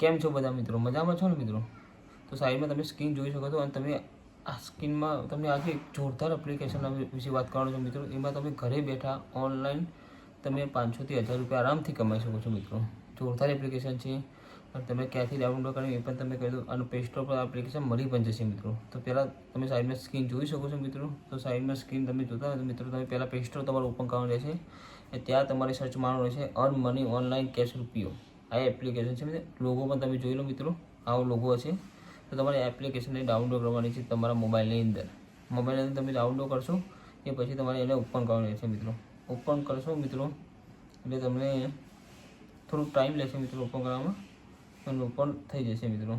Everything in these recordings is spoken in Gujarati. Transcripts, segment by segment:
કેમ છો બધા મિત્રો? મજામાં છો ને મિત્રો? તો સાઈડમાં તમે સ્કીન જોઈ શકો છો અને તમે આ સ્કીનમાં તમને આજે જોરદાર એપ્લિકેશન વિશે વાત કરવાનો છો મિત્રો. એમાં તમે ઘરે બેઠા ઓનલાઈન તમે પાંચસોથી હજાર રૂપિયા આરામથી કમાઈ શકો છો મિત્રો. જોરદાર એપ્લિકેશન છે. અને તમે ક્યાંથી ડાઉનલોડ કરવી એ પણ તમે કહી દો. અને પ્લે સ્ટોર પર એપ્લિકેશન મળી પણ જશે મિત્રો. તો પહેલાં તમે સાઈડમાં સ્કીન જોઈ શકો છો મિત્રો. તો સાઈડમાં સ્કીન તમે જોતા હોય તો મિત્રો તમે પહેલાં પ્લે સ્ટોર તમારું ઓપન કરવાનું રહેશે. ત્યાં તમારે સર્ચ મારવાનું રહેશે અર્ન મની ઓનલાઈન કેશ રૂપિયો. આ એપ્લિકેશન છે. મિત્રો લોગો પણ તમે જોઈ લો મિત્રો. આવો લોગો હશે. તો તમારે એપ્લિકેશનને ડાઉનલોડ કરવાની છે તમારા મોબાઈલની અંદર. મોબાઈલની અંદર તમે ડાઉનલોડ કરશો એ પછી તમારે એને ઓપન કરવાનું રહેશે મિત્રો. ઓપન કરશો મિત્રો, એટલે તમને થોડુંક ટાઈમ લેશે મિત્રો ઓપન કરવામાં. અને ઓપન થઈ જશે મિત્રો.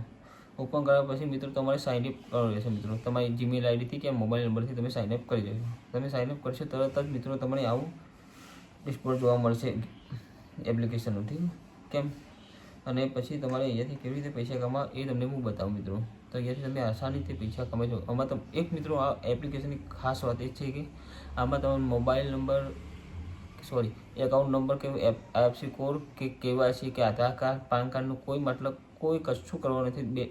ઓપન કર્યા પછી મિત્રો તમારે સાઇન અપ કરવાનું રહેશે મિત્રો. તમારી જીમેલ આઈડીથી કે મોબાઈલ નંબરથી તમે સાઇન અપ કરી દેજો તમે સાઇન અપ કરશો તરત જ મિત્રો તમને આવું ડિસ્પ્લે જોવા મળશે એપ્લિકેશનનું ઠીક કેમ? અને પછી તમારે અહીંયાથી કેવી રીતે પૈસા કમાવા એ તમને હું બતાવું મિત્રો. તો અહીંયાથી તમે આસાનીથી પૈસા કમાઈ શકો. આમાં તમે, એક મિત્રો આ એપ્લિકેશનની ખાસ વાત એ છે કે આમાં તમે mobile number sorry account number કે આઈએફસી કોડ કે કેવાયસી કે આધાર કાર્ડ પાન કાર્ડનું કોઈ મતલબ કોઈ કશું કરવાનું નથી. બે,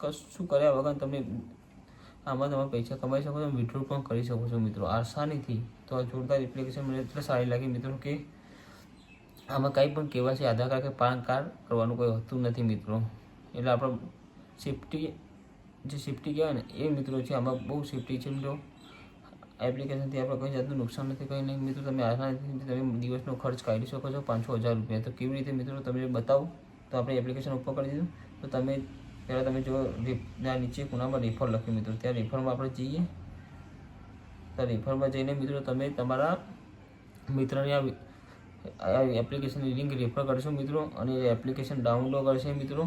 કશું કર્યા વગર તમે આમાં તમે પૈસા કમાઈ શકો છો વિડ્રો પણ કરી શકો છો મિત્રો. આસાનીથી તો આ જોરદાર એપ્લિકેશન મને એટલે સારી લાગી મિત્રો કે આમાં કંઈ પણ કેવાયસી આધાર કાર્ડ કે પાન કાર્ડ કરવાનું કોઈ હોતું નથી મિત્રો. એટલે આપણે સેફટી જે સેફટી કહેવાય ને, એ મિત્રો છે, આમાં બહુ સેફટી છે મિત્રો. એપ્લિકેશનથી આપણે કંઈ જાતનું નુકસાન નથી, કંઈ નહીં. મિત્રો, તમે આસાનીથી તમે દિવસનો ખર્ચ કાઢી શકો છો પાંચસો હજાર રૂપિયા. તો કેવી રીતે મિત્રો તમને બતાવું, તો આપણે એપ્લિકેશન ઉપર કરી દીધું. તો તમે પહેલાં તમે જો ત્યાં નીચે ખૂણામાં રેફર લખ્યું મિત્રો. ત્યાં રેફરમાં આપણે જઈએ. તો રેફરમાં જઈને મિત્રો તમે તમારા મિત્રને આ એપ્લિકેશનની લિંક રેફર કરશો મિત્રો અને એપ્લિકેશન ડાઉનલોડ કરશે મિત્રો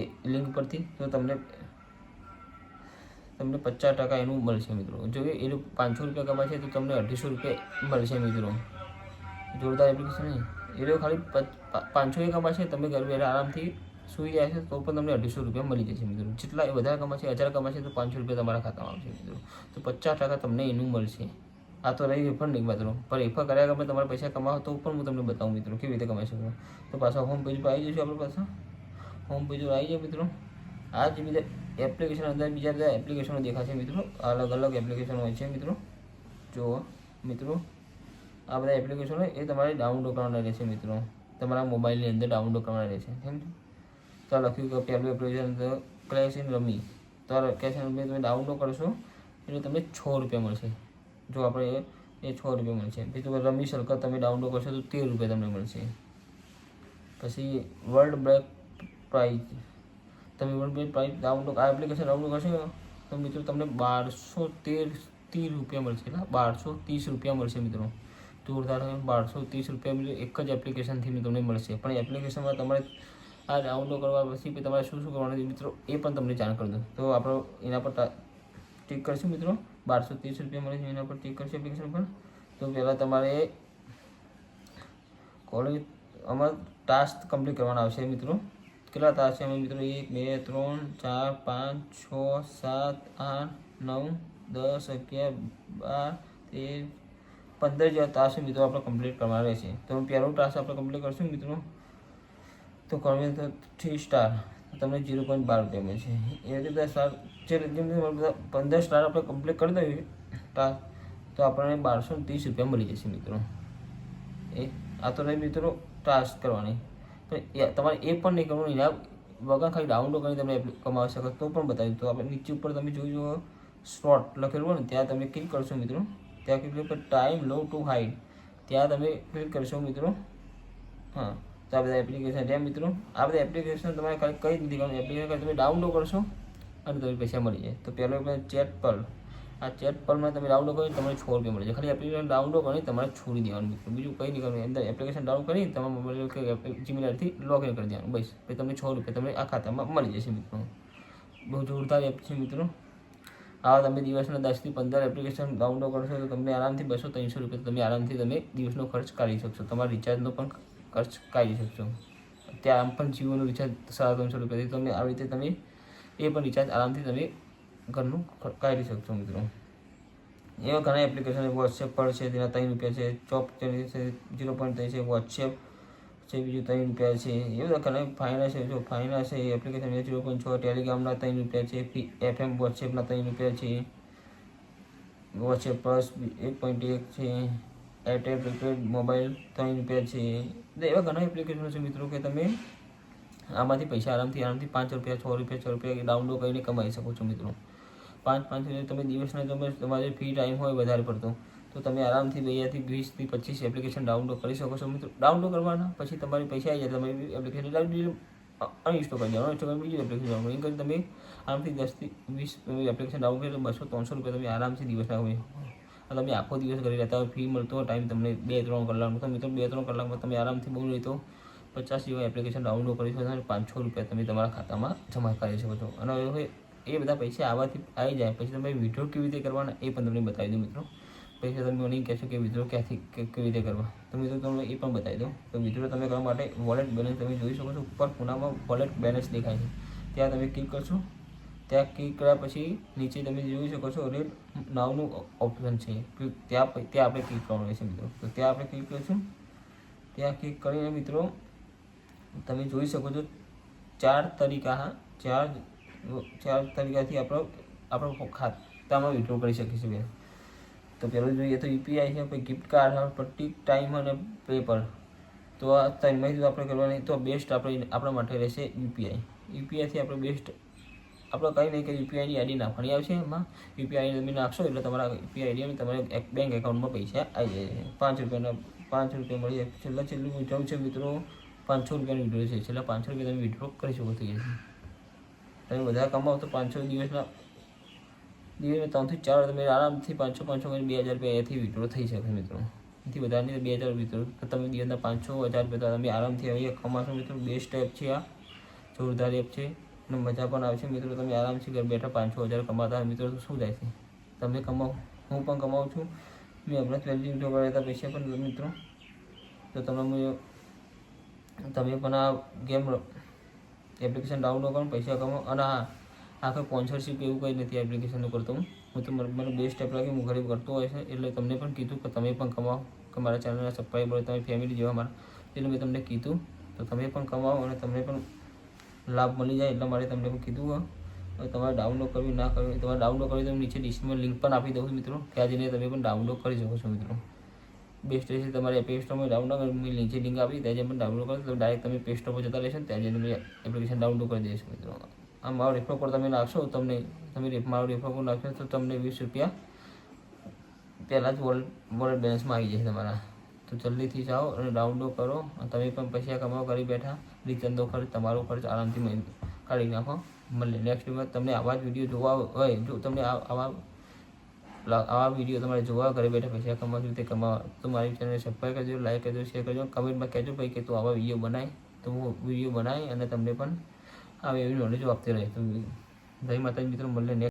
એ લિંક પરથી તો તમને તમને પચાસ ટકા એનું મળશે મિત્રો. જો એ લોકો પાંચસો રૂપિયા કમાશે તો તમને અઢીસો રૂપિયા મળશે મિત્રો. જોરદાર એપ્લિકેશન એ લોકો ખાલી પાંચસો એ કમાશે, તમે ઘર બેઠા આરામથી સુઈ છે તો પણ તમને અઢીસો રૂપિયા મળી જશે મિત્રો. જેટલા એ વધારે કમાશે, હજાર કમાશે તો પાંચસો રૂપિયા તમારા ખાતામાં આવશે મિત્રો. તો પચાસ ટકા તમને એનું મળશે. આ તો રહી રેફર નહીં મિત્રો પણ રેફર કર્યા ગમે તમારે પૈસા કમાવો તો પણ હું તમને બતાવું મિત્રો, કેવી રીતે કમાઈ શકું. તો પાછા હોમ પેજ પર આવી જઈશું આપણે પાછા. હોમ પેજ પર આવી જાય મિત્રો. આ જ બીજા એપ્લિકેશન અંદર બીજા બધા એપ્લિકેશનો દેખાશે મિત્રો. અલગ અલગ એપ્લિકેશન હોય છે મિત્રો. જુઓ મિત્રો, આ બધા એપ્લિકેશનો એ તમારે ડાઉનલોડ કરવાના રહેશે મિત્રો. તમારા મોબાઈલની અંદર ડાઉનલોડ કરવાના રહેશે. કેમ તો લખ્યું કે પહેલું એપ્લિકેશન તો ક્લેશ રમી તો આ રમી તમે ડાઉનલોડ કરશો એટલે તમને છ રૂપિયા મળશે. જો આપણે એ છ રૂપિયા મળશે. પછી તમે રમી સર્કલ તમે ડાઉનલોડ કરશો તો તેર રૂપિયા તમને મળશે. પછી વર્લ્ડ બ્લેક પ્રાઇઝ તમે વર્લ્ડ બ્લેક પ્રાઇઝ ડાઉનલોડ આ એપ્લિકેશન ડાઉનલોડ કરશો તો મિત્રો તમને બારસો તેર ત્રીસ રૂપિયા મળશે. એટલે બારસો ત્રીસ રૂપિયા મળશે મિત્રો. જોરદાર બારસો ત્રીસ રૂપિયા એક જ એપ્લિકેશનથી તમને મળશે. પણ એપ્લિકેશનમાં તમારે આ ડાઉનલોડ કરવા પછી તમારે શું શું કરવાનું મિત્રો એ પણ તમને જાણ કરી દો તો આપણે એના પર ટિક કરશું મિત્રો. બારસો ત્રીસ રૂપિયા મળે છે એના પર ટિક કરશું એપ્લિકેશન પર. તો પહેલાં તમારે કોલેજ આમાં ટાસ્ક કમ્પ્લીટ કરવાના આવશે મિત્રો. કેટલા ટાસ્ક છે મિત્રો? એક, બે, ત્રણ, ચાર, પાંચ, છ, સાત, આઠ, નવ, દસ, અગિયાર, બાર, તેર, પંદર જેવા ટાસ્ક મિત્રો આપણે કમ્પ્લીટ કરવાના રહેશે. તો પહેલો ટાસ્ક આપણે કમ્પ્લીટ કરશું મિત્રો. તો કરવી તો થ્રી સ્ટાર તમને જીરો પોઈન્ટ બાર રૂપિયા મળશે. એ રીતે સ્ટાર જે જેમ પંદર સ્ટાર આપણે કમ્પ્લીટ કરી દઈએ તો આપણને બારસો ત્રીસ રૂપિયા મળી જશે મિત્રો. એ આ તો રહી મિત્રો ટાસ્ક કરવાની. પણ તમારે એ પણ નહીં કરવું, એના વગર ખાલી ડાઉનલોડ કરીને તમે કમાવી શકો, તો પણ બતાવ્યું. તો આપણે નીચે ઉપર તમે જોઈ જુઓ સ્લોટ લખેલું હોય ને, ત્યાં તમે ક્લિક કરશો મિત્રો. ત્યાં ક્લિક પર ટાઈમ લો ટુ હાઈડ ત્યાં તમે ક્લિક કરશો મિત્રો. હા. તો આ બધા એપ્લિકેશન છે મિત્રો. આ બધા એપ્લિકેશન તમારે ખાલી કઈ નથી કરવાનું એપ્લિકેશન તમે ડાઉનલોડ કરશો અને તમને પૈસા મળી જાય. તો પહેલો ચેટ પર. આ ચેટ પરમાં તમે ડાઉનલોડ કરી, તમને છ રૂપિયા મળે છે ખાલી એપ્લિકેશન ડાઉનલોડ કરી તમારે છોડી દેવાનું મિત્રો. બીજું કંઈ નહીં કરવાનું. અંદર એપ્લિકેશન ડાઉનલોડ કરી તમારા મોબાઈલ કે જીમેલથી લોગિન કરી દેવાનું. બસ. પછી તમને છ રૂપિયા તમને આ ખાતામાં મળી જશે મિત્રો. બહુ જોરદાર એપ છે મિત્રો. આવા તમે દિવસના દસથી પંદર એપ્લિકેશન ડાઉનલોડ કરશો તો તમને આરામથી બસો ત્રણસો રૂપિયા તમે આરામથી તમે દિવસનો ખર્ચ કાઢી શકશો. તમારા રિચાર્જનો પણ ખર્ચ કાઢી શકશો. ત્યાં આમ પણ જીઓનું રિચાર્જ સાડા ત્રણસો રૂપિયાથી તમે આવી રીતે તમે એ પણ રિચાર્જ આરામથી તમે ઘરનું કાઢી શકશો મિત્રો. એવા ઘણા એપ્લિકેશન વોટ્સએપ પર છે, તેના ત્રણ રૂપિયા છે. ચોપ છે ઝીરો પોઈન્ટ ત્રણ છે. વોટ્સએપ છે, બીજું ત્રણ રૂપિયા છે. એ બધા ઘણા ફાઇનાન્સ છે. જો ફાઇનાન્સ છે એપ્લિકેશન ઝીરો પોઈન્ટ છ. ટેલિગ્રામના ત્રણ રૂપિયા છે. એફએમ વોટ્સએપના ત્રણ રૂપિયા છે. વોટ્સએપ પ્લસ એક પોઈન્ટ એક છે. એરટેલ પ્રીપેડ મોબાઈલ ત્રણ રૂપિયા છે. એવા ઘણા એપ્લિકેશનો છે મિત્રો કે તમે આમાંથી પૈસા આરામથી આરામથી પાંચ રૂપિયા, છ રૂપિયા છ રૂપિયા ડાઉનલોડ કરીને કમાઈ શકો છો મિત્રો. પાંચ પાંચ રૂપિયા તમે દિવસના તમે તમારે ફ્રી ટાઈમ હોય વધારે પડતો, તો તમે આરામથી અહીંયાથી વીસથી પચીસ એપ્લિકેશન ડાઉનલોડ કરી શકો છો મિત્રો. ડાઉનલોડ કરવાના, પછી તમારી પૈસા આવી જાય તમે એપ્લિકેશન અનઇન્સ્ટોલ કરી દેવાનું ઇન્સ્ટોલ બીજી એપ્લિકેશન ડાઉનલોડ કરી તમે આરામથી દસથી વીસ એપ્લિકેશન ડાઉનલોડ કરી, બસો, ત્રણસો રૂપિયા તમે આરામથી દિવસના તમે આખો દિવસ કરી લેતા હોય ફ્રી મળતો ટાઈમ તમને બે ત્રણ કલાકનો તો મિત્રો બે ત્રણ કલાકમાં તમે આરામથી બહુ રહેતો પચાસ જેવા એપ્લિકેશન ડાઉનલોડ કરી શકો અને પાંચસો રૂપિયા તમે તમારા ખાતામાં જમા કરી શકો છો. અને હવે એ બધા પૈસા આવવાથી આવી જાય. પછી તમે વિડ્રો કેવી રીતે કરવાના એ પણ તમને બતાવી દઉં મિત્રો. પૈસા તમે મને કહેશો કે વિડ્રો ક્યાંથી કેવી રીતે કરવા? તો મિત્રો તમને એ પણ બતાવી દઉં. તો વિડ્રો તમે કરવા માટે વોલેટ બેલેન્સ તમે જોઈ શકો છો. ઉપર ખૂણામાં વોલેટ બેલેન્સ દેખાય છે. ત્યાં તમે ક્લિક કરશો. ત્યાં ક્લિક કર્યા પછી નીચે તમે જોઈ શકો છો રેડ નાવનું ઓપ્શન છે. ત્યાં ત્યાં આપણે ક્લિક કરવાનું રહેશે મિત્રો. તો ત્યાં આપણે ક્લિક કરીશું. ત્યાં ક્લિક કરીને મિત્રો, તમે જોઈ શકો છો ચાર તરીકા, હા, ચાર ચાર તરીકાથી આપણો આપણો ખાતામાં વિડ્રો કરી શકીશું બેન. તો પહેલું જોઈએ તો યુપીઆઈ છે પછી ગિફ્ટ કાર્ડ પટ્ટી ટાઈમ અને પેપર તો આ ત્રણમાંથી આપણે કરવાની, તો બેસ્ટ આપણે, આપણા માટે રહેશે યુપીઆઈ યુપીઆઈથી આપણે બેસ્ટ આપણે કંઈ નહીં કે યુપીઆઈની આઈડી નાખવાની આવશે એમાં. યુપીઆઈ તમે નાખશો એટલે તમારા યુપીઆઈ આઈડી તમારે બેંક એકાઉન્ટમાં પૈસા આવી જાય. પાંચ રૂપિયાના, પાંચ રૂપિયા મળી જાય. છેલ્લા છેલ્લું વિડ્રો છે મિત્રો, પાંચસો રૂપિયાનું વિડ્રો છે. છેલ્લા પાંચસો રૂપિયા તમે વિડ્રો કરી શકો થઈ જશે તમે વધારે કમાવો તો પાંચસો દિવસના દિવસમાં ત્રણથી ચાર તમે આરામથી પાંચસો પાંચસો કરીને બે હજાર રૂપિયા એથી વિડ્રો થઈ શકે મિત્રો. એથી વધારે બે હજાર તો તમે દિવસના પાંચસો, હજાર રૂપિયા તમે આરામથી અહીંયા કમાશો મિત્રો. બેસ્ટ એપ છે આ. જોરદાર એપ છે. અને મજા પણ આવશે મિત્રો, તમે આરામથી ઘર બેઠા પાંચસો હજાર કમાતા મિત્રો, તો શું થાય છે? તમે કમાવો, હું પણ કમાઉં છું. મેં હમણાં ટ્વેલ્થ વીડિયો કરાવતા પૈસા પણ, મિત્રો. તો તમે તમે પણ આ ગેમ એપ્લિકેશન ડાઉનલોડ કરો પૈસા કમાવો. અને હા, આખા સ્પોન્સરશિપ એવું કંઈ નથી એપ્લિકેશનનું કરતો હું. હું તો મને બે બેસ્ટ એપ લાગે, હું ઘરે કરતો હોય છે. એટલે તમને પણ કીધું કે તમે પણ કમાવો કે મારા ચેનલના સબસ્ક્રાઈબર તમે ફેમિલી જેવા મારા. એટલે મેં તમને કીધું, તો તમે પણ કમાવો અને તમને પણ લાભ મળી જાય એટલા માટે તમને કીધું હવે તમારે ડાઉનલોડ કરવી ના કરવી તમારે ડાઉનલોડ કરવી તો નીચે ડિસ્ક્રિપ્શનમાં લિંક પણ આપી દઉં છું મિત્રો ત્યાં જઈને તમે પણ ડાઉનલોડ કરી શકો છો મિત્રો. બેસ્ટ રહેશે તમારે પ્લે સ્ટોરમાં ડાઉનલોડ કરી નીચે લિંક આપી, ત્યાં જઈને ડાઉનલોડ કરો તો ડાયરેક્ટ તમે પ્લે સ્ટોર પર જતા રહેશો ત્યાં જઈને એપ્લિકેશન ડાઉનલોડ કરી દેશો મિત્રો. આ મારો રેફર કોડ તમે નાખશો તમને, તમે મારો રેફર કોડ નાખશો તો તમને વીસ રૂપિયા પહેલાં જ વોલેટ વોલેટ બેલેન્સમાં આવી જશે તમારા. તો જલ્દીથી જાઓ અને ડાઉનલોડ કરો અને તમે પણ પૈસા કમાવો કરી બેઠા રિચંદો ખર્ચ, તમારો ખર્ચ આરામથી કાઢી નાખો, મળે. નેક્સ્ટ વીડિયો તમને આવા જ વીડિયો જોવા હોય, જો તમને આવા આવા વીડિયો તમારે જોવા ઘરે બેઠા પૈસા કમાવા તે કમાવા તો મારી ચેનલને સબસ્ક્રાઈબ કરજો લાઈક કરજો શેર કરજો. કમેન્ટમાં કહેજો ભાઈ કે તું આવા વીડિયો બનાય. તો હું વીડિયો બનાવી અને તમને પણ આવી એવી નોલેજો આપતી રહે. તો જય માતાજી મિત્રો મળે